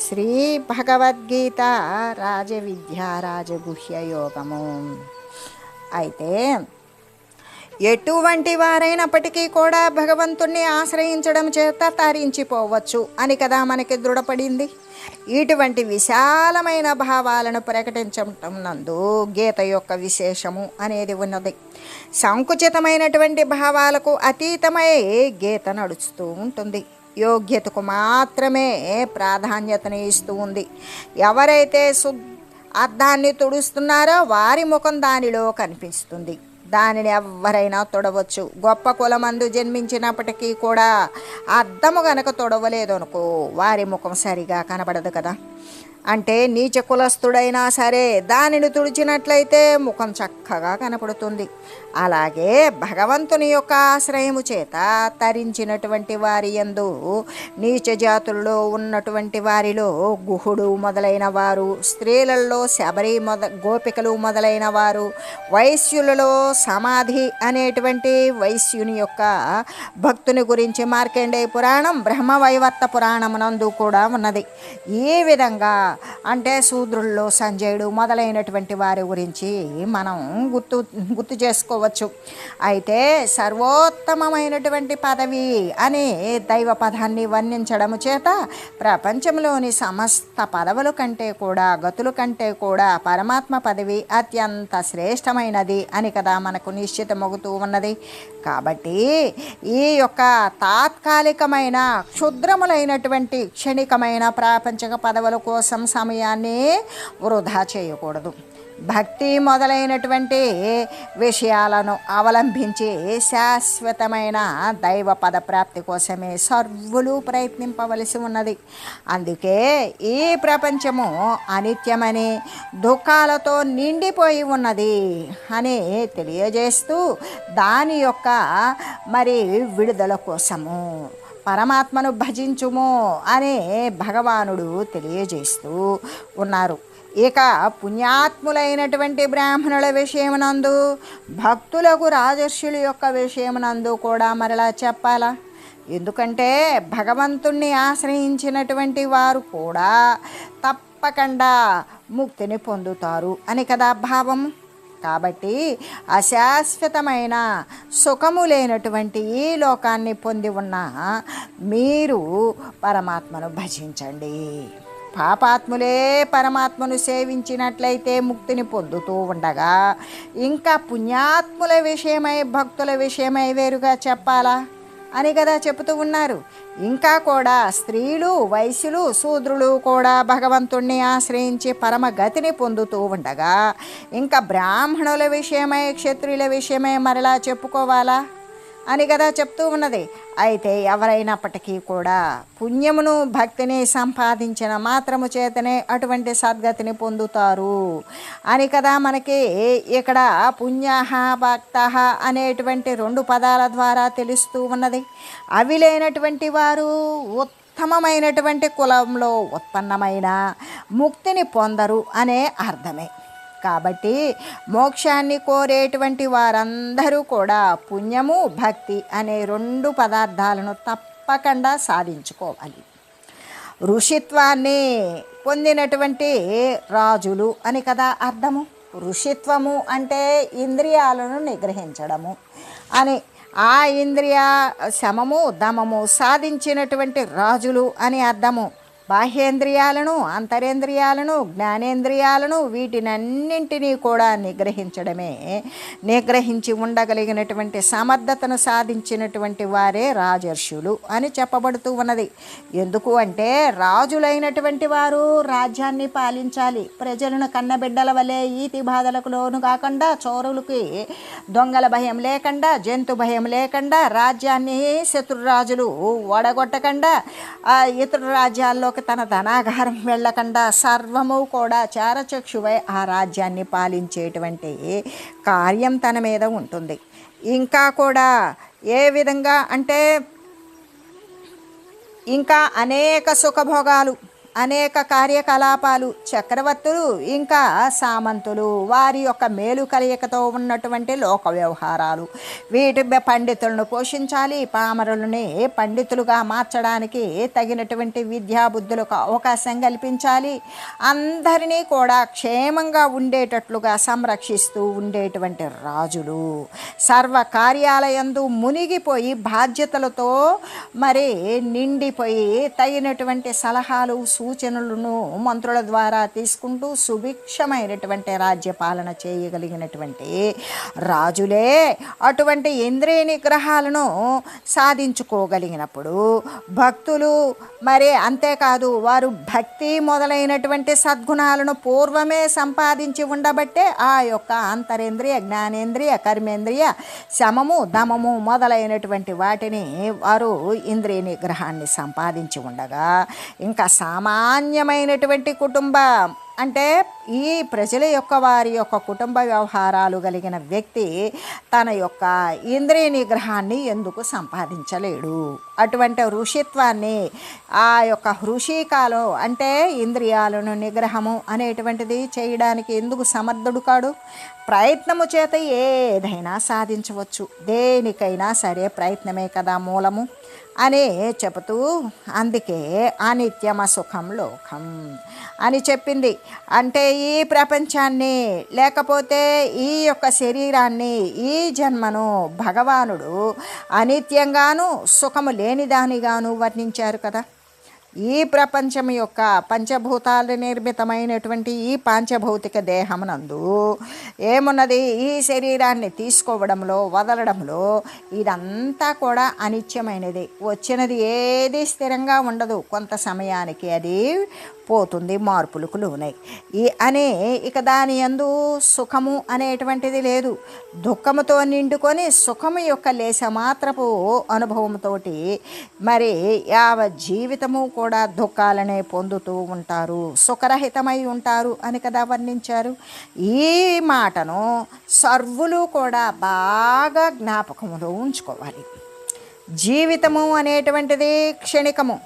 శ్రీ భగవద్గీత రాజవిద్యా రాజగుహ్య యోగము. అయితే ఎటువంటి వారైనప్పటికీ కూడా భగవంతుణ్ణి ఆశ్రయించడం చేత తరించిపోవచ్చు అని కదా మనకి దృఢపడింది. ఇటువంటి విశాలమైన భావాలను ప్రకటించటం నందు గీత యొక్క విశేషము అనేది ఉన్నది. సంకుచితమైనటువంటి భావాలకు అతీతమై గీత నడుస్తూ ఉంటుంది. యోగ్యతకు మాత్రమే ప్రాధాన్యతను ఇస్తూ ఉంది. ఎవరైతే సు అర్థాన్ని తుడుస్తున్నారో వారి ముఖం దానిలో కనిపిస్తుంది. దానిని ఎవరైనా తొడవచ్చు. గొప్ప కులమందు జన్మించినప్పటికీ కూడా అద్దము గనక తొడవలేదనుకో వారి ముఖం సరిగా కనబడదు కదా. అంటే నీచ కులస్థుడైనా సరే దానిని తుడిచినట్లయితే ముఖం చక్కగా కనపడుతుంది. అలాగే భగవంతుని యొక్క ఆశ్రయము చేత తరించినటువంటి వారి యందు నీచ జాతుల్లో ఉన్నటువంటి వారిలో గుహుడు మొదలైన వారు స్త్రీలలో శబరి మొద గోపికలు మొదలైన వారు వైశ్యులలో సమాధి అనేటువంటి వైశ్యుని యొక్క భక్తుని గురించి మార్కండేయ పురాణం బ్రహ్మవైవర్త పురాణమునందు కూడా ఉన్నది. ఈ విధంగా అంటే శూద్రుల్లో సంజయుడు మొదలైనటువంటి వారి గురించి మనం గుర్తు గుర్తు చేసుకోవచ్చు. అయితే సర్వోత్తమమైనటువంటి పదవి అనే దైవ పదాన్ని వర్ణించడము చేత ప్రపంచంలోని సమస్త పదవుల కంటే కూడా గతుల కంటే కూడా పరమాత్మ పదవి అత్యంత శ్రేష్టమైనది అని కదా మనకు నిశ్చితమవుతూ ఉన్నది. కాబట్టి ఈ యొక్క తాత్కాలికమైన క్షుద్రములైనటువంటి క్షణికమైన ప్రాపంచక పదవుల కోసం సమయాన్ని వృధా చేయకూడదు. భక్తి మొదలైనటువంటి విషయాలను అవలంబించి శాశ్వతమైన దైవ పద ప్రాప్తి కోసమే సర్వులు ప్రయత్నింపవలసి ఉన్నది. అందుకే ఈ ప్రపంచము అనిత్యమని దుఃఖాలతో నిండిపోయి ఉన్నది అని తెలియజేస్తూ దాని యొక్క మరి విడుదల కోసము పరమాత్మను భజించుము అనే భగవానుడు తెలియజేస్తూ ఉన్నారు. ఇక పుణ్యాత్ములైనటువంటి బ్రాహ్మణుల విషయమునందు భక్తులకు రాజర్షుల యొక్క విషయమునందు కూడా మరలా చెప్పాలా? ఎందుకంటే భగవంతుణ్ణి ఆశ్రయించినటువంటి వారు కూడా తప్పకుండా ముక్తిని పొందుతారు అని కదా భావం కాబట్టి అశాశ్వతమైన సుఖము లేనటువంటి ఈ లోకాన్ని పొంది ఉన్న మీరు పరమాత్మను భజించండి. పాపాత్ములే పరమాత్మను సేవించినట్లయితే ముక్తిని పొందుతూ ఉండగా ఇంకా పుణ్యాత్ముల విషయమై భక్తుల విషయమై వేరుగా చెప్పాలా? అని కదా చెబుతూ ఉన్నారు. ఇంకా కూడా స్త్రీలు వైశ్యులు శూద్రులు కూడా భగవంతుణ్ణి ఆశ్రయించి పరమగతిని పొందుతూ ఉండగా ఇంకా బ్రాహ్మణుల విషయమై క్షత్రియుల విషయమై మరలా చెప్పుకోవాలా? అని కదా చెప్తూ ఉన్నది. అయితే ఎవరైనప్పటికీ కూడా పుణ్యమును భక్తిని సంపాదించిన మాత్రము చేతనే అటువంటి సద్గతిని పొందుతారు. అని కదా మనకి ఇక్కడ పుణ్య భక్త అనేటువంటి రెండు పదాల ద్వారా తెలుస్తూ ఉన్నది. అవి లేనటువంటి వారు ఉత్తమమైనటువంటి కులంలో ఉత్పన్నమైన ముక్తిని పొందరు అనే అర్థమే. కాబట్టి మోక్షాన్ని కోరేటువంటి వారందరూ కూడా పుణ్యము భక్తి అనే రెండు పదార్థాలను తప్పకుండా సాధించుకోవాలి. ఋషిత్వాన్ని పొందినటువంటి రాజులు అని కదా అర్థము? ఋషిత్వము అంటే ఇంద్రియాలను నిగ్రహించడము అని. ఆ ఇంద్రియ శమము దమము సాధించినటువంటి రాజులు అని అర్థము. బాహ్యేంద్రియాలను అంతరేంద్రియాలను జ్ఞానేంద్రియాలను వీటినన్నింటినీ కూడా నిగ్రహించడమే. నిగ్రహించి ఉండగలిగినటువంటి సమర్థతను సాధించినటువంటి వారే రాజర్షులు అని చెప్పబడుతూ ఉన్నది. ఎందుకు అంటే రాజులైనటువంటి వారు రాజ్యాన్ని పాలించాలి. ప్రజలను కన్నబిడ్డల వలె ఈతి బాధలకు లోను కాకుండా చోరులకి దొంగల భయం లేకుండా జంతు భయం లేకుండా రాజ్యాన్ని శత్రురాజులు వడగొట్టకుండా ఆ ఇతర రాజ్యాల్లోకి తన ధనాగారం వెళ్ళకుండా సర్వము కూడా చారచక్షువై ఆ రాజ్యాన్ని పాలించేటువంటి కార్యం తన మీద ఉంటుంది. ఇంకా కూడా ఏ విధంగా అంటే ఇంకా అనేక సుఖభోగాలు అనేక కార్యకలాపాలు చక్రవర్తులు ఇంకా సామంతులు వారి యొక్క మేలు కలయికతో ఉన్నటువంటి లోక వ్యవహారాలు. వీటి పండితులను పోషించాలి పామరులని పండితులుగా మార్చడానికి తగినటువంటి విద్యాబుద్ధులకు అవకాశం కల్పించాలి. అందరినీ కూడా క్షేమంగా ఉండేటట్లుగా సంరక్షిస్తూ ఉండేటువంటి రాజులు. సర్వ కార్యాలయందు మునిగిపోయి బాధ్యతలతో మరి నిండిపోయి తగినటువంటి సలహాలు సూచనలను మంత్రుల ద్వారా తీసుకుంటూ సుభిక్షమైనటువంటి రాజ్యపాలన చేయగలిగినటువంటి రాజులే అటువంటి ఇంద్రియ నిగ్రహాలను సాధించుకోగలిగినప్పుడు భక్తులు మరి అంతేకాదు వారు భక్తి మొదలైనటువంటి సద్గుణాలను పూర్వమే సంపాదించి ఉండబట్టే ఆ యొక్క అంతరేంద్రియ జ్ఞానేంద్రియ కర్మేంద్రియ శమము దమము మొదలైనటువంటి వాటిని వారు ఇంద్రియ నిగ్రహాన్ని సంపాదించి ఉండగా ఇంకా సామా సామాన్యమైనటువంటి కుటుంబం. అంటే ఈ ప్రజల యొక్క వారి యొక్క కుటుంబ వ్యవహారాలు కలిగిన వ్యక్తి తన యొక్క ఇంద్రియ నిగ్రహాన్ని ఎందుకు సంపాదించలేడు? అటువంటి ఋషిత్వాన్ని ఆ యొక్క ఋషికాలం అంటే ఇంద్రియాలను నిగ్రహము అనేటువంటిది చేయడానికి ఎందుకు సమర్థుడు కాడు? ప్రయత్నము చేత ఏదైనా సాధించవచ్చు. దేనికైనా సరే ప్రయత్నమే కదా మూలము. అని చెబుతూ అందుకే అనిత్యమ సుఖం లోకం అని చెప్పింది. అంటే ఈ ప్రపంచాన్ని లేకపోతే ఈ యొక్క శరీరాన్ని ఈ జన్మను భగవానుడు అనిత్యంగాను సుఖము లేనిదానిగాను వర్ణించారు కదా. ఈ ప్రపంచం యొక్క పంచభూతాలు నిర్మితమైనటువంటి ఈ పాంచభౌతిక దేహమునందు ఏమున్నది? ఈ శరీరాన్ని తీసుకోవడంలో వదలడంలో ఇదంతా కూడా అనిత్యమైనది. వచ్చినది ఏది స్థిరంగా ఉండదు. కొంత సమయానికి అది పోతుంది మార్పులకు లోనై ఈ అనే ఇక దాని యందు సుఖము అనేటువంటిది లేదు. దుఃఖముతో నిండుకొని సుఖము యొక్క లేశ మాత్రపు అనుభవంతో మరి యావ జీవితము కూడా దుఃఖాలనే పొందుతూ ఉంటారు. సుఖరహితమై ఉంటారు అని కదా వర్ణించారు. ఈ మాటను సర్వులు కూడా బాగా జ్ఞాపకములో ఉంచుకోవాలి. జీవితము అనేటువంటిది క్షణికము.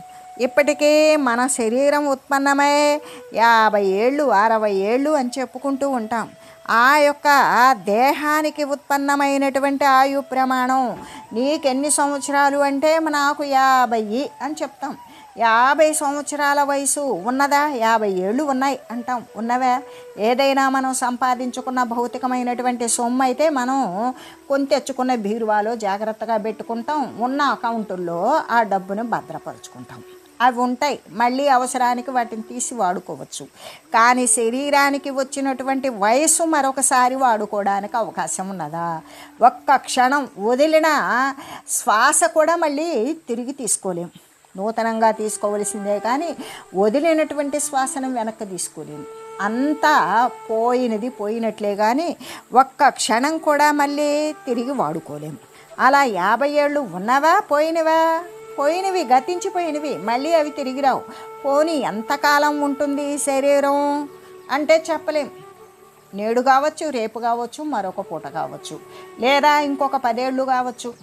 ఇప్పటికీ మన శరీరం ఉత్పన్నమై యాభై ఏళ్ళు అరవై ఏళ్ళు అని చెప్పుకుంటూ ఉంటాం. ఆ యొక్క దేహానికి ఉత్పన్నమైనటువంటి ఆయు ప్రమాణం నీకెన్ని సంవత్సరాలు అంటే నాకు యాభై అని చెప్తాం. యాభై సంవత్సరాల వయసు ఉన్నదా? యాభై ఏళ్ళు ఉన్నాయి అంటాం. ఉన్నవా. ఏదైనా మనం సంపాదించుకున్న భౌతికమైనటువంటి సొమ్ము అయితే మనం కొని తెచ్చుకున్న బీరువాలో జాగ్రత్తగా పెట్టుకుంటాం. ఉన్న అకౌంటుల్లో ఆ డబ్బును భద్రపరుచుకుంటాం. అవి ఉంటాయి. మళ్ళీ అవసరానికి వాటిని తీసి వాడుకోవచ్చు. కానీ శరీరానికి వచ్చినటువంటి వయసు మరొకసారి వాడుకోవడానికి అవకాశం ఉన్నదా? ఒక్క క్షణం వదిలిన శ్వాస కూడా మళ్ళీ తిరిగి తీసుకోలేం. నూతనంగా తీసుకోవలసిందే కానీ వదిలినటువంటి శ్వాసను వెనక్కి తీసుకోలేము అంతా పోయినది పోయినట్లే కానీ ఒక్క క్షణం కూడా మళ్ళీ తిరిగి వాడుకోలేము అలా యాభై ఏళ్ళు ఉన్నవా? పోయినవా? పోయినవి గతించిపోయినవి మళ్ళీ అవి తిరిగి రావు పోనీ ఎంతకాలం ఉంటుంది శరీరం? అంటే చెప్పలేం. నేడు కావచ్చు రేపు కావచ్చు మరొక పూట కావచ్చు. లేదా ఇంకొక పదేళ్ళు కావచ్చు.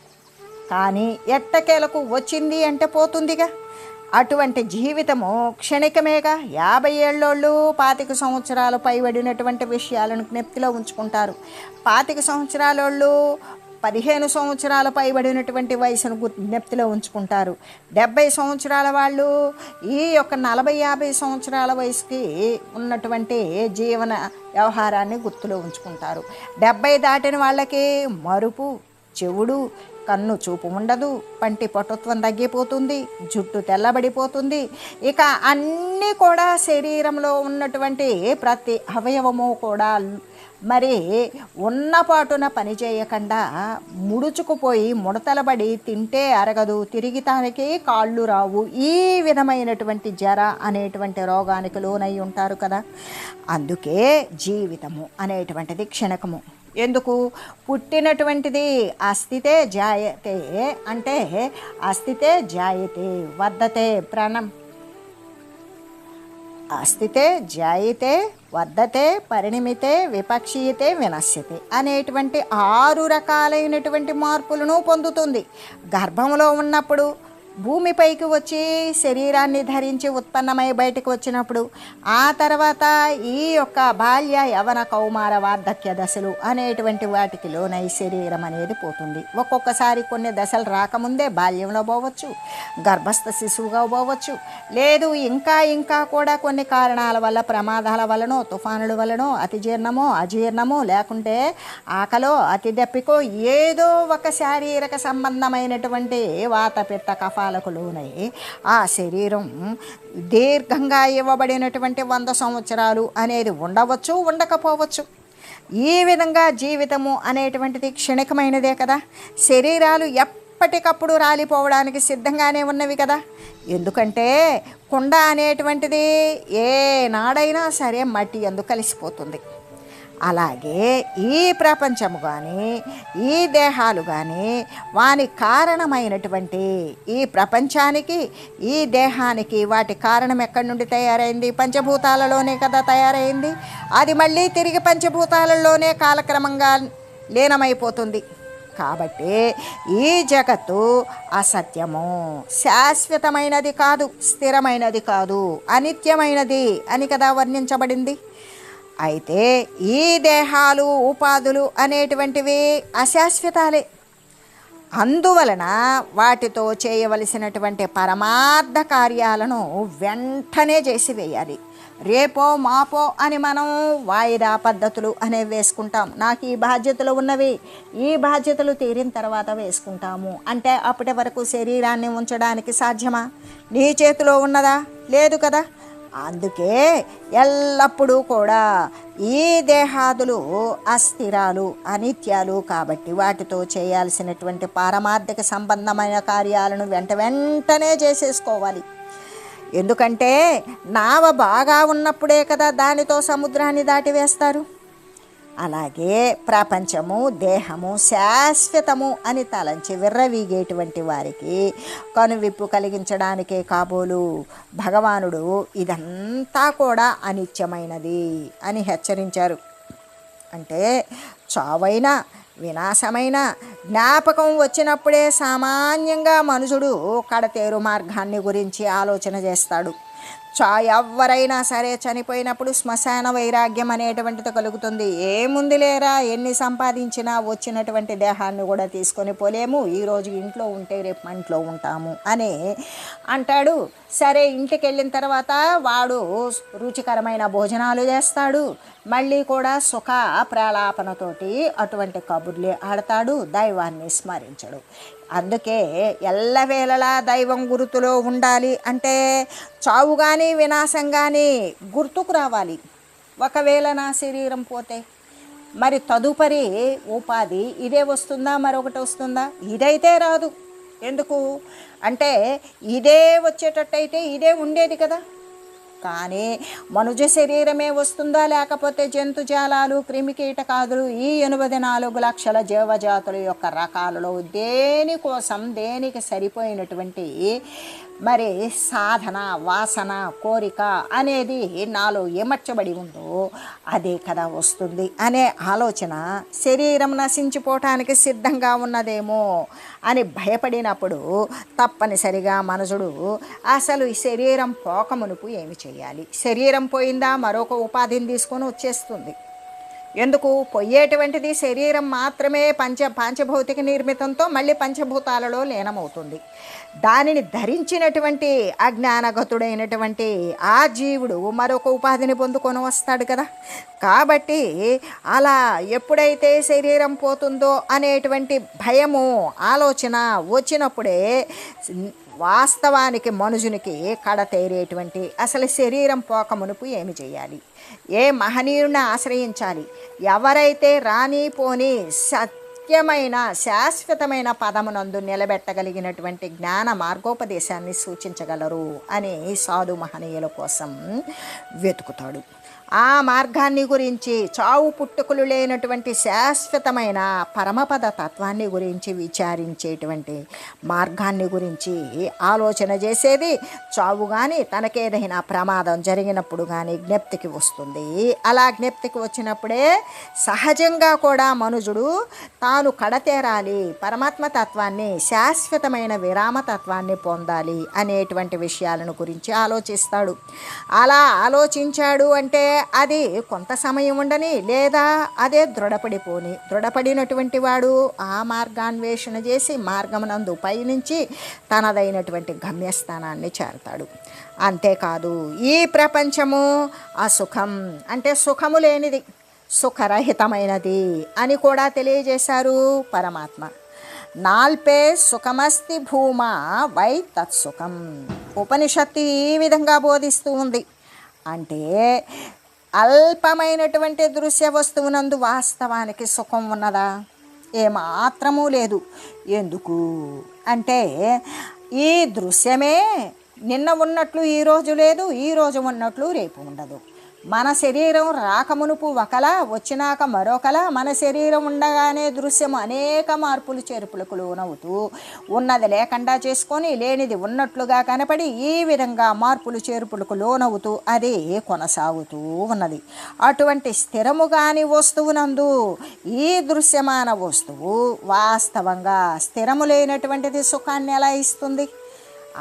కానీ ఎట్టకేలకు వచ్చింది అంటే పోతుందిగా. అటువంటి జీవితము క్షణికమేగా యాభై ఏళ్ళోళ్ళు పాతిక సంవత్సరాలు పైబడినటువంటి విషయాలను జ్ఞప్తిలో ఉంచుకుంటారు. పాతిక సంవత్సరాలోళ్ళు పదిహేను సంవత్సరాల పైబడినటువంటి వయసును జ్ఞప్తిలో ఉంచుకుంటారు. డెబ్బై సంవత్సరాల వాళ్ళు ఈ యొక్క నలభై యాభై సంవత్సరాల వయసుకి ఉన్నటువంటి జీవన వ్యవహారాన్ని గుర్తులో ఉంచుకుంటారు. డెబ్బై దాటిన వాళ్ళకి మరుపు చెవుడు కన్ను చూపు ఉండదు పంటి పటుత్వం తగ్గిపోతుంది జుట్టు తెల్లబడిపోతుంది. ఇక అన్నీ కూడా శరీరంలో ఉన్నటువంటి ప్రతి అవయవము కూడా మరి ఉన్నపాటున పని చేయకుండా ముడుచుకుపోయి ముడతలబడి తింటే అరగదు తిరిగి తానికి కాళ్ళు రావు. ఈ విధమైనటువంటి జ్వర అనేటువంటి రోగానికి లోనై ఉంటారు కదా. అందుకే జీవితము అనేటువంటిది క్షణకము. ఎందుకు? పుట్టినటువంటిది అస్థితే జాయతే అంటే అస్థితే జాయతే వద్దతే ప్రాణం అస్థితే జాయితే వర్ధతే పరిణమితే విపక్షీయతే వినశ్యతే అనేటువంటి ఆరు రకాలైనటువంటి మార్పులను పొందుతుంది. గర్భంలో ఉన్నప్పుడు భూమిపైకి వచ్చి శరీరాన్ని ధరించి ఉత్పన్నమై బయటకు వచ్చినప్పుడు ఆ తర్వాత ఈ యొక్క బాల్య యవన కౌమార వార్ధక్య దశలు అనేటువంటి వాటికి లోనై శరీరం అనేది పోతుంది. ఒక్కొక్కసారి కొన్ని దశలు రాకముందే బాల్యంలో పోవచ్చు గర్భస్థ శిశువుగా పోవచ్చు. లేదు ఇంకా ఇంకా కూడా కొన్ని కారణాల వల్ల ప్రమాదాల వలనో తుఫానుల వలనో అతిజీర్ణమో అజీర్ణమో లేకుంటే ఆకలో అతి దప్పికో ఏదో ఒక శారీరక సంబంధమైనటువంటి వాత పిత్త కఫాలకు లోనై ఆ శరీరం దీర్ఘంగా ఇవ్వబడినటువంటి వంద సంవత్సరాలు అనేది ఉండవచ్చు ఉండకపోవచ్చు. ఈ విధంగా జీవితము అనేటువంటిది క్షణికమైనదే కదా. శరీరాలు ఎప్పటికప్పుడు రాలిపోవడానికి సిద్ధంగానే ఉన్నవి కదా. ఎందుకంటే కుండ అనేటువంటిది ఏ నాడైనా సరే మట్టి ఎందుకు కలిసిపోతుంది. అలాగే ఈ ప్రపంచము కానీ ఈ దేహాలు కానీ వాని కారణమైనటువంటి ఈ ప్రపంచానికి ఈ దేహానికి వాటి కారణం ఎక్కడి నుండి తయారైంది? పంచభూతాలలోనే కదా తయారైంది. అది మళ్ళీ తిరిగి పంచభూతాలలోనే కాలక్రమంగా లీనమైపోతుంది. కాబట్టి ఈ జగత్తు అసత్యము. శాశ్వతమైనది కాదు స్థిరమైనది కాదు అనిత్యమైనది అని కదా వర్ణించబడింది. అయితే ఈ దేహాలు ఉపాధులు అనేటువంటివి అశాశ్వతాలే. అందువలన వాటితో చేయవలసినటువంటి పరమార్థ కార్యాలను వెంటనే చేసివేయాలి. రేపో మాపో అని మనం వాయిదా పద్ధతులు అనేవి వేసుకుంటాం. నాకు ఈ బాధ్యతలు ఉన్నవి ఈ బాధ్యతలు తీరిన తర్వాత వేసుకుంటాము. అంటే అప్పటి వరకు శరీరాన్ని ఉంచడానికి సాధ్యమా? నీ చేతిలో ఉన్నదా? లేదు కదా. అందుకే ఎల్లప్పుడూ కూడా ఈ దేహాదులు అస్థిరాలు అనిత్యాలు కాబట్టి వాటితో చేయాల్సినటువంటి పారమార్థిక సంబంధమైన కార్యాలను వెంట వెంటనే చేసేసుకోవాలి. ఎందుకంటే నావ బాగా ఉన్నప్పుడే కదా దానితో సముద్రాన్ని దాటివేస్తారు. అలాగే ప్రపంచము దేహము శాశ్వతము అని తలంచి విర్రవీగేటువంటి వారికి కనువిప్పు కలిగించడానికే కాబోలు. భగవానుడు ఇదంతా కూడా అనిత్యమైనది అని హెచ్చరించారు. అంటే చావైన వినాశమైన జ్ఞాపకం వచ్చినప్పుడే సామాన్యంగా మనుషుడు కడతేరు మార్గాన్ని గురించి ఆలోచన చేస్తాడు. చా ఎవరైనా సరే చనిపోయినప్పుడు శ్మశాన వైరాగ్యం అనేటువంటిది కలుగుతుంది. ఏముంది లేరా ఎన్ని సంపాదించినా వచ్చినటువంటి దేహాన్ని కూడా తీసుకొని పోలేము. ఈరోజు ఇంట్లో ఉంటే రేపు ఇంట్లో ఉంటాము అని అంటాడు. సరే ఇంటికి వెళ్ళిన తర్వాత వాడు రుచికరమైన భోజనాలు చేస్తాడు. మళ్ళీ కూడా సుఖ ప్రాలాపనతోటి అటువంటి కబుర్లు ఆడతాడు దైవాన్ని స్మరించడు. అందుకే ఎల్లవేళలా దైవం గుర్తులో ఉండాలి అంటే చావు కానీ వినాశం కానీ గుర్తుకు రావాలి. ఒకవేళ నా శరీరం పోతే మరి తదుపరి ఉపాధి ఇదే వస్తుందా మరొకటి వస్తుందా? ఇదైతే రాదు. ఎందుకు? అంటే ఇదే వచ్చేటట్టయితే ఇదే ఉండేది కదా. కానీ మనుజ శరీరమే వస్తుందా లేకపోతే జంతుజాలాలు క్రిమికీటకాదులు ఈ ఎనభై నాలుగు లక్షల జీవజాతుల యొక్క రకాలలో దేనికోసం దేనికి సరిపోయినటువంటి మరి సాధన వాసన కోరిక అనేది నాలో ఏమర్చబడి ఉందో అదే కదా వస్తుంది అనే ఆలోచన శరీరం నశించిపోవటానికి సిద్ధంగా ఉన్నదేమో అని భయపడినప్పుడు తప్పనిసరిగా మనసుడు అసలు ఈ శరీరం పోకమునుపు ఏమి చేయాలి? శరీరం పోయిందా? మరొక ఉపాధిని తీసుకొని వచ్చేస్తుంది. ఎందుకు? పొయ్యేటువంటిది శరీరం మాత్రమే పంచ పంచభౌతిక నిర్మితంతో మళ్ళీ పంచభూతాలలో లీనమవుతుంది. దానిని ధరించినటువంటి అజ్ఞానగతుడైనటువంటి ఆ జీవుడు మరొక ఉపాధిని పొందుకొని వస్తాడు కదా. కాబట్టి అలా ఎప్పుడైతే శరీరం పోతుందో అనేటువంటి భయము ఆలోచన వచ్చినప్పుడే వాస్తవానికి మనుషునికి కడతేరేటువంటి అసలు శరీరం పోక మునుపు ఏమి చేయాలి? ఏ మహనీయుడిని ఆశ్రయించాలి? ఎవరైతే రాని పోని నిత్యమైన శాశ్వతమైన పదమునందు నిలబెట్టగలిగినటువంటి జ్ఞాన మార్గోపదేశాన్ని సూచించగలరు అని సాధు మహనీయుల కోసం వెతుకుతాడు. ఆ మార్గాన్ని గురించి చావు పుట్టుకులు లేనటువంటి శాశ్వతమైన పరమపద తత్వాన్ని గురించి విచారించేటువంటి మార్గాన్ని గురించి ఆలోచన చేసేది చావు కానీ తనకేదైనా ప్రమాదం జరిగినప్పుడు కానీ జ్ఞప్తికి వస్తుంది. అలా జ్ఞప్తికి వచ్చినప్పుడే సహజంగా కూడా మనుజుడు తాను కడతేరాలి పరమాత్మ తత్వాన్ని శాశ్వతమైన విరామ తత్వాన్ని పొందాలి అనేటువంటి విషయాలను గురించి ఆలోచిస్తాడు. అలా ఆలోచించాడు అంటే అది కొంత సమయం ఉండని లేదా అదే దృఢపడిపోని. దృఢపడినటువంటి వాడు ఆ మార్గాన్వేషణ చేసి మార్గమునందు పయనించి తనదైనటువంటి గమ్యస్థానాన్ని చేరతాడు. అంతేకాదు ఈ ప్రపంచము అసుఖం అంటే సుఖము లేనిది సుఖరహితమైనది అని కూడా తెలియజేశారు పరమాత్మ. నాల్పే సుఖమస్తి భూమా వై తత్సుఖం. ఉపనిషత్తు ఈ విధంగా బోధిస్తూ ఉంది. అంటే అల్పమైనటువంటి దృశ్య వస్తువునందు వాస్తవానికి సుఖం ఉన్నదా? ఏమాత్రమూ లేదు. ఎందుకు? అంటే ఈ దృశ్యమే నిన్న ఉన్నట్లు ఈరోజు లేదు ఈరోజు ఉన్నట్లు రేపు ఉండదు. మన శరీరం రాకమునుపు ఒకలా వచ్చినాక మరొకలా. మన శరీరం ఉండగానే దృశ్యం అనేక మార్పులు చేర్పులకు లోనవుతూ ఉన్నది లేకుండా చేసుకొని లేనిది ఉన్నట్లుగా కనపడి ఈ విధంగా మార్పులు చేర్పులకు లోనవుతూ అదే కొనసాగుతూ ఉన్నది. అటువంటి స్థిరము కాని వస్తువునందు ఈ దృశ్యమాన వస్తువు వాస్తవంగా స్థిరము లేనటువంటిది సుఖాన్ని ఎలా ఇస్తుంది?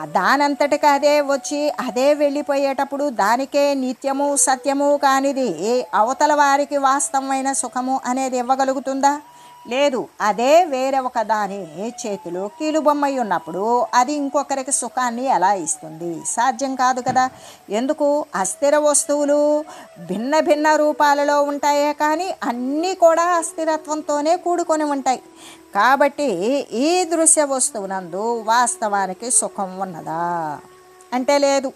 దానంతటికి అదే వచ్చి అదే వెళ్ళిపోయేటప్పుడు దానికే నిత్యము సత్యము కానిది. అవతల వారికి వాస్తవమైన సుఖము అనేది ఇవ్వగలుగుతుందా? లేదు అదే వేరే ఒక దాని చేతిలో కీలుబొమ్మై ఉన్నప్పుడు అది ఇంకొకరికి సుఖాన్ని ఎలా ఇస్తుంది? సాధ్యం కాదు కదా. ఎందుకు? అస్థిర వస్తువులు భిన్న భిన్న రూపాలలో ఉంటాయే కానీ అన్నీ కూడా అస్థిరత్వంతోనే కూడుకొని ఉంటాయి. కాబట్టి ఈ దృశ్య వస్తువునందు వాస్తవానికి సుఖం ఉన్నదా? అంటే లేదు.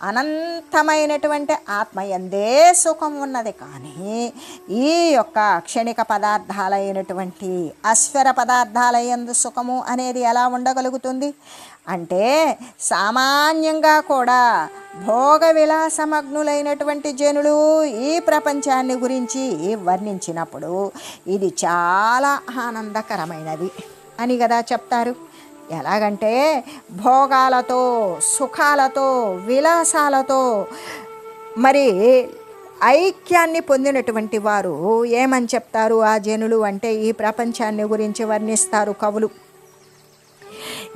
అనంతమైనటువంటి ఆత్మయందే సుఖం ఉన్నది కానీ ఈ యొక్క క్షణిక పదార్థాలైనటువంటి అశ్వర పదార్థాలయందు సుఖము అనేది ఎలా ఉండగలుగుతుంది? అంటే సామాన్యంగా కూడా భోగ విలాసమగ్నులైనటువంటి జనులు ఈ ప్రపంచాన్ని గురించి వర్ణించినప్పుడు ఇది చాలా ఆనందకరమైనది అని కదా చెప్తారు. ఎలాగంటే భోగాలతో సుఖాలతో విలాసాలతో మరి ఐక్యాన్ని పొందినటువంటి వారు ఏమని చెప్తారు ఆ జనులు అంటే ఈ ప్రపంచాన్ని గురించి వర్ణిస్తారు కవులు.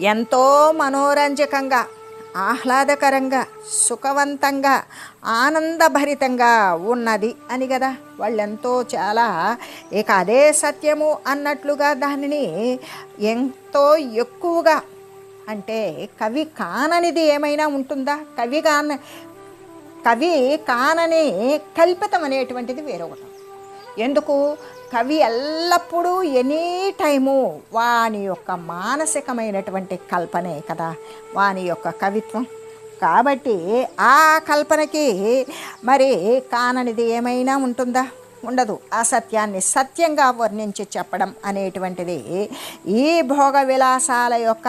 ఎంతో మనోరంజకంగా ఆహ్లాదకరంగా సుఖవంతంగా ఆనందభరితంగా ఉన్నది అని కదా. వాళ్ళెంతో చాలా ఇక అదే సత్యము అన్నట్లుగా దానిని ఎంతో ఎక్కువగా అంటే కవి కాననిది ఏమైనా ఉంటుందా? కవి కాన కవి కానని కల్పితం అనేటువంటిది వేరొకటి. ఎందుకు? కవి ఎల్లప్పుడూ ఎనీ టైము వాని యొక్క మానసికమైనటువంటి కల్పనే కదా వాని యొక్క కవిత్వం. కాబట్టి ఆ కల్పనకి మరి కాననిది ఏమైనా ఉంటుందా? ఉండదు. ఆ సత్యాన్ని సత్యంగా వర్ణించి చెప్పడం అనేటువంటిది ఈ భోగ విలాసాల యొక్క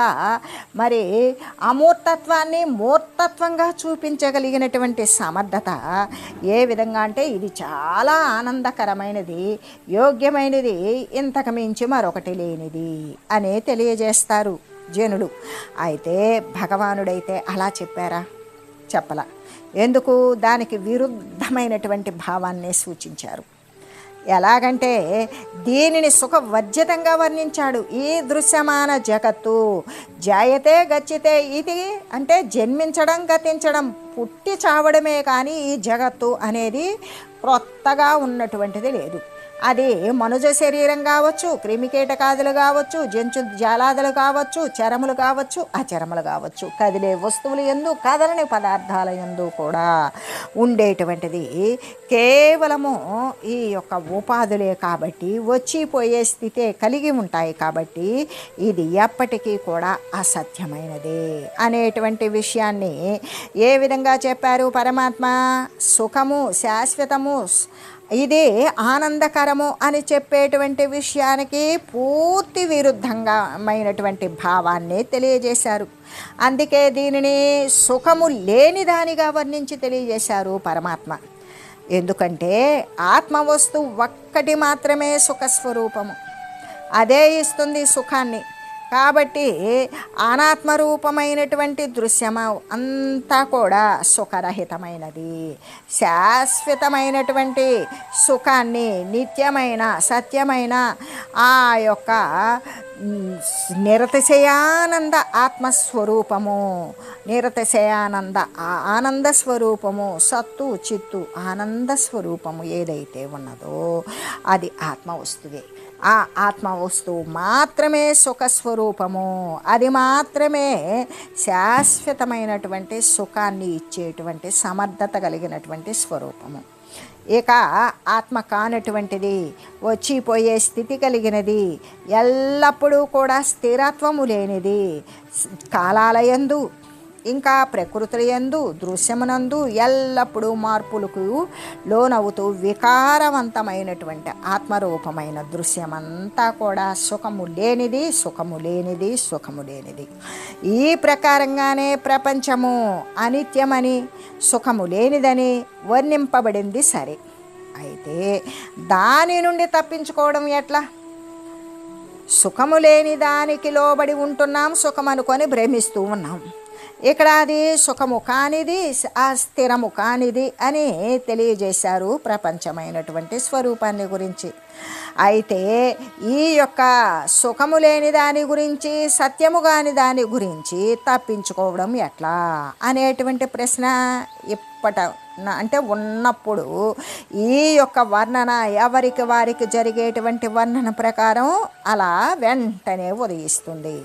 మరి అమూర్తత్వాన్ని మూర్తత్వంగా చూపించగలిగినటువంటి సమర్థత ఏ విధంగా అంటే ఇది చాలా ఆనందకరమైనది యోగ్యమైనది ఇంతకు మించి మరొకటి లేనిది అనే తెలియజేస్తారు జనులు. అయితే భగవానుడైతే అలా చెప్పారా? చెప్పలా. ఎందుకు? దానికి విరుద్ధమైనటువంటి భావాన్నే సూచించారు. ఎలాగంటే దీనిని సుఖవర్జితంగా వర్ణించాడు ఈ దృశ్యమాన జగత్తు. జాయతే గచ్చితే ఇది అంటే జన్మించడం గతించడం పుట్టి చావడమే కానీ ఈ జగత్తు అనేది క్రొత్తగా ఉన్నటువంటిది లేదు. అది మనుజ శరీరం కావచ్చు క్రిమికీటకాదులు కావచ్చు జంతు జాలాదులు కావచ్చు చరములు కావచ్చు అచరములు కావచ్చు. కదిలే వస్తువులు ఎందు కదలని పదార్థాల ఎందు కూడా ఉండేటువంటిది. కేవలము ఈ యొక్క ఉపాధులే కాబట్టి వచ్చిపోయే స్థితే కలిగి ఉంటాయి కాబట్టి ఇది ఎప్పటికీ కూడా అసత్యమైనది అనేటువంటి విషయాన్ని ఏ విధంగా చెప్పారు పరమాత్మ? సుఖము శాశ్వతము ఇది ఆనందకరము అని చెప్పేటువంటి విషయానికి పూర్తి విరుద్ధంగామైనటువంటి భావాన్ని తెలియజేశారు. అందుకే దీనిని సుఖము లేని దానిగా వర్ణించి తెలియజేశారు పరమాత్మ. ఎందుకంటే ఆత్మవస్తు ఒక్కటి మాత్రమే సుఖస్వరూపము. అదే ఇస్తుంది సుఖాన్ని. కాబట్టి అనాత్మరూపమైనటువంటి దృశ్యము అంతా కూడా సుఖరహితమైనది. శాశ్వతమైనటువంటి సుఖాన్ని నిత్యమైన సత్యమైన ఆ యొక్క నిరతిశయానంద ఆత్మస్వరూపము నిరతిశయానంద ఆనంద స్వరూపము సత్తు చిత్తు ఆనంద స్వరూపము ఏదైతే ఉన్నదో అది ఆత్మ వస్తువే. ఆ ఆత్మ వస్తువు మాత్రమే సుఖస్వరూపము. అది మాత్రమే శాశ్వతమైనటువంటి సుఖాన్ని ఇచ్చేటువంటి సమర్థత కలిగినటువంటి స్వరూపము. ఇక ఆత్మ కానటువంటిది వచ్చిపోయే స్థితి కలిగినది ఎల్లప్పుడూ కూడా స్థిరత్వము లేనిది కాలాలయందు ఇంకా ప్రకృతి యందు దృశ్యమునందు ఎల్లప్పుడూ మార్పులకు లోనవుతూ వికారవంతమైనటువంటి ఆత్మరూపమైన దృశ్యమంతా కూడా సుఖము లేనిది సుఖము లేనిది సుఖము లేనిది. ఈ ప్రకారంగానే ప్రపంచము అనిత్యమని సుఖము లేనిదని వర్ణింపబడింది సరే. అయితే దాని నుండి తప్పించుకోవడం ఎట్లా? సుఖము లేని దానికి లోబడి ఉంటున్నాం సుఖం అనుకొని భ్రమిస్తూ ఉన్నాం. ఇక్కడ అది సుఖము కానిది ఆ స్థిరము కానిది అని తెలియజేశారు ప్రపంచమైనటువంటి స్వరూపాన్ని గురించి. అయితే ఈ యొక్క సుఖము లేని దాని గురించి సత్యము కాని దాని గురించి తప్పించుకోవడం ఎట్లా అనేటువంటి ప్రశ్న ఇప్పట అంటే ఉన్నప్పుడు ఈ యొక్క వర్ణన ఎవరికి వారికి జరిగేటువంటి వర్ణన ప్రకారం అలా వెంటనే ఉదయిస్తుంది.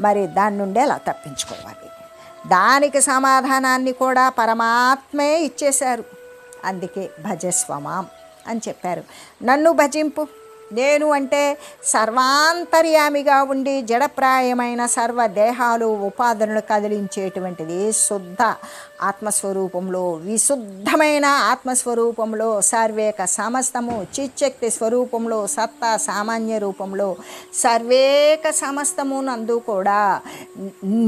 మరి దాని నుండి ఎలా తప్పించుకోవాలి? దానికి సమాధానాన్ని కూడా పరమాత్మే ఇచ్చేశారు. అందుకే భజస్వమాం అని చెప్పారు. నన్ను భజింపు. నేను అంటే సర్వాంతర్యామిగా ఉండి జడప్రాయమైన సర్వ దేహాలు ఉపాధులను కదిలించేటువంటిది శుద్ధ ఆత్మస్వరూపంలో విశుద్ధమైన ఆత్మస్వరూపంలో సర్వేక సమస్తము చిచ్చక్తి స్వరూపంలో సత్తా సామాన్య రూపంలో సర్వేక సమస్తము నందు కూడా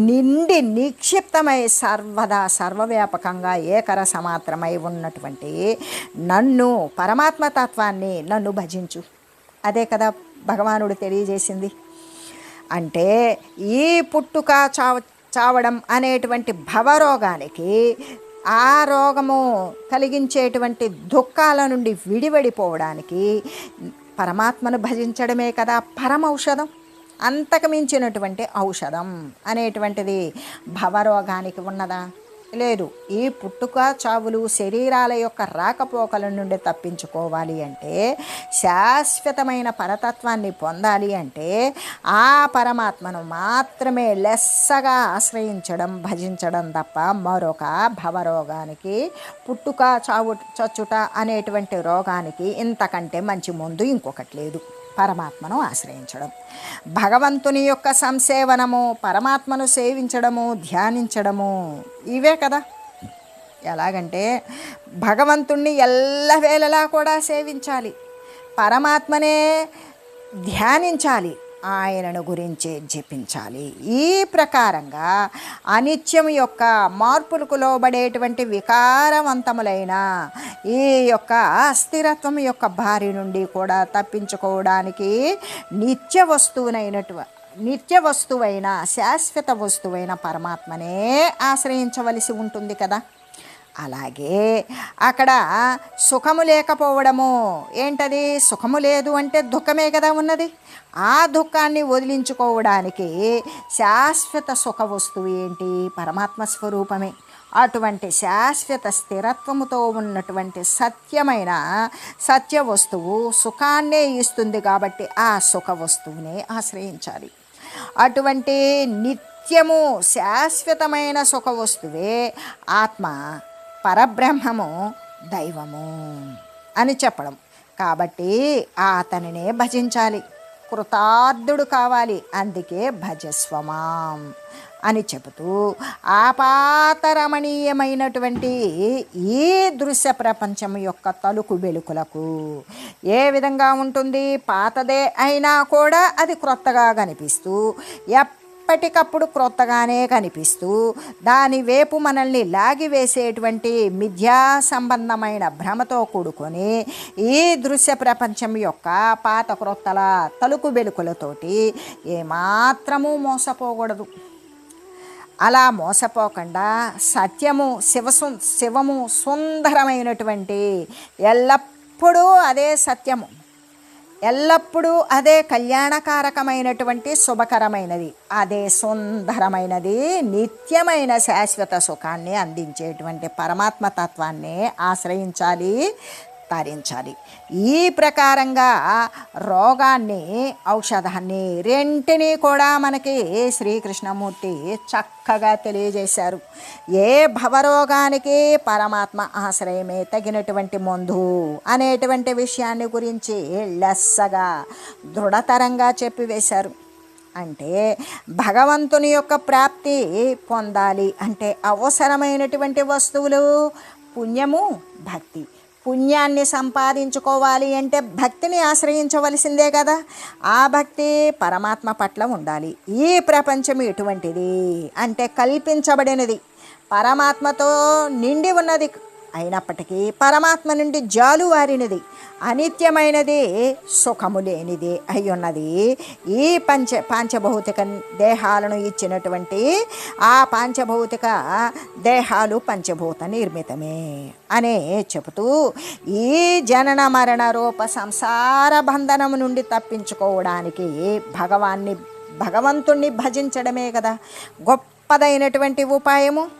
నిండి నిక్షిప్తమై సర్వదా సర్వవ్యాపకంగా ఏకర సమాత్రమై ఉన్నటువంటి నన్ను పరమాత్మ తత్వాన్ని నన్ను భజించు. అదే కదా భగవానుడు తెలియజేసింది. అంటే ఈ పుట్టుక చావ చావడం అనేటువంటి భవరోగానికి ఆ రోగము కలిగించేటువంటి దుఃఖాల నుండి విడివడిపోవడానికి పరమాత్మను భజించడమే కదా పరమౌషధం. అంతకు మించినటువంటి ఔషధం అనేటువంటిది భవరోగానికి ఉన్నదా? లేదు. ఈ పుట్టుక చావులు శరీరాల యొక్క రాకపోకల నుండి తప్పించుకోవాలి అంటే శాశ్వతమైన పరతత్వాన్ని పొందాలి అంటే ఆ పరమాత్మను మాత్రమే లెస్సగా ఆశ్రయించడం భజించడం తప్ప మరొక భవరోగానికి పుట్టుక చావు చచ్చుట అనేటువంటి రోగానికి ఇంతకంటే మంచి ముందు ఇంకొకటి లేదు. పరమాత్మను ఆశ్రయించడం. భగవంతుని యొక్క సంసేవనము పరమాత్మను సేవించడము ధ్యానించడము ఇవే కదా. ఎలాగంటే భగవంతుణ్ణి ఎల్లవేళలా కూడా సేవించాలి. పరమాత్మనే ధ్యానించాలి. ఆయనను గురించే జపించాలి. ఈ ప్రకారంగా అనిత్యం యొక్క మార్పులకు లోబడేటువంటి వికారవంతములైన ఈ యొక్క అస్థిరత్వం యొక్క బారి నుండి కూడా తప్పించుకోవడానికి నిత్య వస్తువునైనటు నిత్య వస్తువైన శాశ్వత వస్తువైన పరమాత్మనే ఆశ్రయించవలసి ఉంటుంది కదా. అలాగే అక్కడ సుఖము లేకపోవడము. ఏంటది? సుఖము లేదు అంటే దుఃఖమే కదా ఉన్నది. ఆ దుఃఖాన్ని వదిలించుకోవడానికి శాశ్వత సుఖ వస్తువు ఏంటి? పరమాత్మ స్వరూపమే. అటువంటి శాశ్వత స్థిరత్వముతో ఉన్నటువంటి సత్యమైన సత్య వస్తువు సుఖాన్నే ఇస్తుంది కాబట్టి ఆ సుఖ వస్తువునే ఆశ్రయించాలి. అటువంటి నిత్యము శాశ్వతమైన సుఖ వస్తువే ఆత్మ. పరబ్రహ్మము దైవము అని చెప్పడం. కాబట్టి అతనినే భజించాలి. కృతార్థుడు కావాలి. అందుకే భజస్వమాం అని చెబుతూ ఆపాతరమణీయమైనటువంటి ఈ దృశ్య ప్రపంచం యొక్క తలుకు వెలుకులకు ఏ విధంగా ఉంటుంది? పాతదే అయినా కూడా అది క్రొత్తగా కనిపిస్తూ ఎప్పటికప్పుడు క్రొత్తగానే కనిపిస్తూ దాని వేపు మనల్ని లాగివేసేటువంటి మిథ్యా సంబంధమైన భ్రమతో కూడుకొని ఈ దృశ్య ప్రపంచం యొక్క పాత క్రొత్తల తలుకు వెలుకులతోటి ఏమాత్రము మోసపోకూడదు. అలా మోసపోకుండా సత్యము శివసు శివము సుందరమైనటువంటి ఎల్లప్పుడూ అదే సత్యము. ఎల్లప్పుడూ అదే కళ్యాణకారకమైనటువంటి శుభకరమైనది అదే సుందరమైనది నిత్యమైన శాశ్వత సుఖాన్ని అందించేటువంటి పరమాత్మ తత్వాన్ని ఆశ్రయించాలి. తరించాలి ఈ ప్రకారంగా రోగాన్ని ఔషధాన్ని రెంటిని కూడా మనకి శ్రీకృష్ణమూర్తి చక్కగా తెలియజేశారు. ఏ భవరోగానికి పరమాత్మ ఆశ్రయమే తగినటువంటి మందు అనేటువంటి విషయాన్ని గురించి లెస్సగా దృఢతరంగా చెప్పివేశారు. అంటే భగవంతుని యొక్క ప్రాప్తి పొందాలి అంటే అవసరమైనటువంటి వస్తువులు పుణ్యము భక్తి. పుణ్యాన్ని సంపాదించుకోవాలి అంటే భక్తిని ఆశ్రయించవలసిందే కదా. ఆ భక్తి పరమాత్మ పట్ల ఉండాలి. ఈ ప్రపంచం ఎటువంటిది అంటే కల్పించబడినది. పరమాత్మతో నిండి ఉన్నది అయినప్పటికీ పరమాత్మ నుండి జాలువారినది అనిత్యమైనది సుఖము లేనిది అయి ఉన్నది ఈ పంచ పాంచభౌతిక దేహాలను ఇచ్చినటువంటి ఆ పాంచభౌతిక దేహాలు పంచభూత నిర్మితమే అనే చెబుతూ ఈ జనన మరణ రూప సంసార బంధనము నుండి తప్పించుకోవడానికి భగవాన్ని భగవంతుణ్ణి భజించడమే కదా. గొప్పదైనటువంటి ఉపాయము.